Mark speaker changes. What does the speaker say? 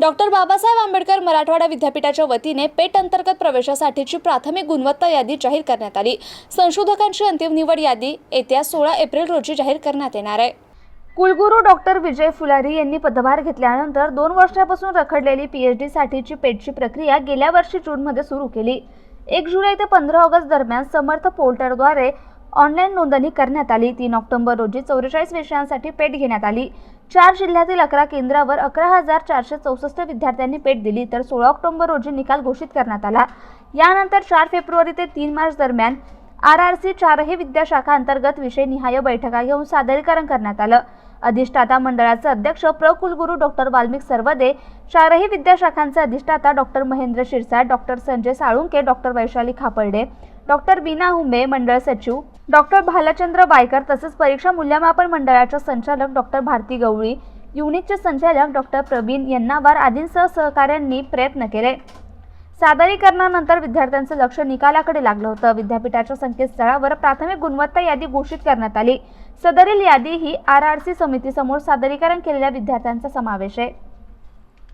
Speaker 1: Doctor Babasaheb Ambedkar Marathwada विद्यापीठाच्या वतीने पेट अंतर्गत प्रवेशासाठीची प्राथमिक गुणवत्ता यादी जाहीर करण्यात आली. संशोधकांची अंतिम निवड यादी येत्या सोळा एप्रिल रोजी जाहीर करण्यात येणार आहे. कुलगुरू डॉक्टर विजय फुलारी यांनी पदभार घेतल्यानंतर दोन वर्षापासून रखडलेली पी एच डीसाठीची पेटची प्रक्रिया गेल्या वर्षी जूनमध्ये सुरू केली. एक जुलै ते पंधरा ऑगस्ट दरम्यान समर्थ पोर्टलद्वारे ऑनलाईन नोंदणी करण्यात आली. तीन ऑक्टोबर रोजी चौवेचाळीस विषयांसाठी पेट घेण्यात आली. चार जिल्ह्यातील अकरा केंद्रावर अकरा हजार चारशे चौसष्ट विद्यार्थ्यांनी पेट दिली. तर सोळा ऑक्टोबर रोजी निकाल घोषित करण्यात आला. यानंतर चार फेब्रुवारी ते तीन मार्च दरम्यान आर आर सी चारही विद्याशाखा अंतर्गत विषयनिहाय बैठका घेऊन सादरीकरण करण्यात आलं. अधिष्ठाता मंडळाचे अध्यक्ष प्र कुलगुरू डॉक्टर वाल्मिक सर्वदे चारही विद्याशाखांचे अधिष्ठाता doctor Mahendra Shirsat doctor Sanjay Salunke doctor Vaishali Khaparde doctor Bina Humbe मंडळ सचिव डॉक्टर भालचंद्र बायकर तसेच परीक्षा मूल्यमापन मंडळाच्या संचालक डॉक्टर भारती गवळी युनिटचे संचालक डॉक्टर प्रवीण यन्नावार आदींसह सहकाऱ्यांनी प्रयत्न केले. सादरीकरणानंतर विद्यार्थ्यांचं लक्ष निकालाकडे लागलं होतं. विद्यापीठाच्या संकेतस्थळावर प्राथमिक गुणवत्ता यादी घोषित करण्यात आली. सदरील यादी ही आर आर सी समितीसमोर सादरीकरण केलेल्या विद्यार्थ्यांचा समावेश आहे.